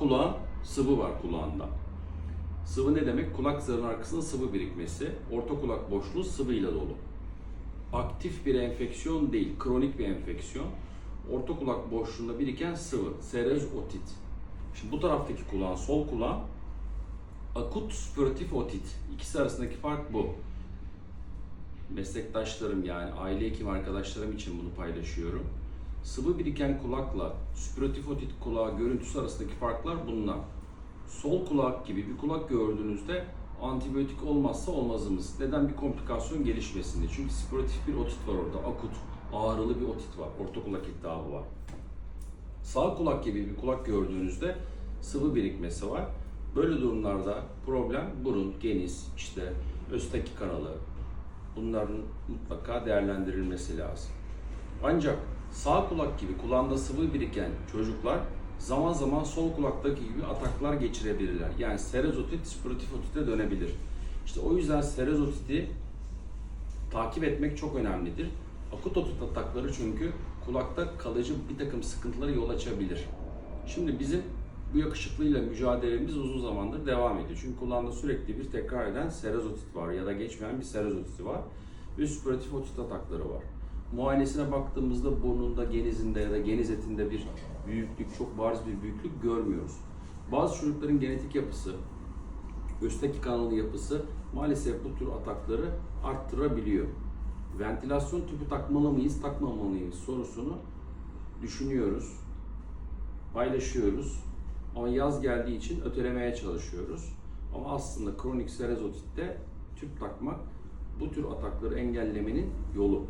kulağın sıvı var kulağında. Sıvı ne demek? Kulak zarının arkasında sıvı birikmesi. Orta kulak boşluğu sıvıyla dolu. Aktif bir enfeksiyon değil, kronik bir enfeksiyon. Orta kulak boşluğunda biriken sıvı, serez otit. Şimdi bu taraftaki kulağın, sol kulağın akut spiratif otit. İkisi arasındaki fark bu. Meslektaşlarım yani aile hekim arkadaşlarım için bunu paylaşıyorum. Sıvı biriken kulakla spiratif otit kulağı görüntüsü arasındaki farklar bunlar. Sol kulak gibi bir kulak gördüğünüzde antibiyotik olmazsa olmazımız. Neden bir komplikasyon gelişmesin diye. Çünkü spiratif bir otit var orada. Akut, ağrılı bir otit var. Orta kulak iltihabı var. Sağ kulak gibi bir kulak gördüğünüzde sıvı birikmesi var. Böyle durumlarda problem burun, geniz, işte östaki kanalı bunların mutlaka değerlendirilmesi lazım. Ancak sağ kulak gibi kulağında sıvı biriken çocuklar zaman zaman sol kulaktaki gibi ataklar geçirebilirler. Yani serezotit, spiratif otite dönebilir. İşte o yüzden serezotiti takip etmek çok önemlidir. Akut otit atakları çünkü kulakta kalıcı bir takım sıkıntılara yol açabilir. Şimdi bizim bu yakışıklıyla mücadelemiz uzun zamandır devam ediyor. Çünkü kulağında sürekli bir tekrar eden serezotit var ya da geçmeyen bir serezotiti var ve spiratif otit atakları var. Muayenesine baktığımızda burnunda, genizinde ya da geniz etinde bir büyüklük, çok bariz bir büyüklük görmüyoruz. Bazı çocukların genetik yapısı, göğüsteki kanalın yapısı maalesef bu tür atakları arttırabiliyor. Ventilasyon tüpü takmalı mıyız, takmamalıyız sorusunu düşünüyoruz, paylaşıyoruz. Ama yaz geldiği için ötelemeye çalışıyoruz. Ama aslında kronik serezotitte tüp takmak bu tür atakları engellemenin yolu.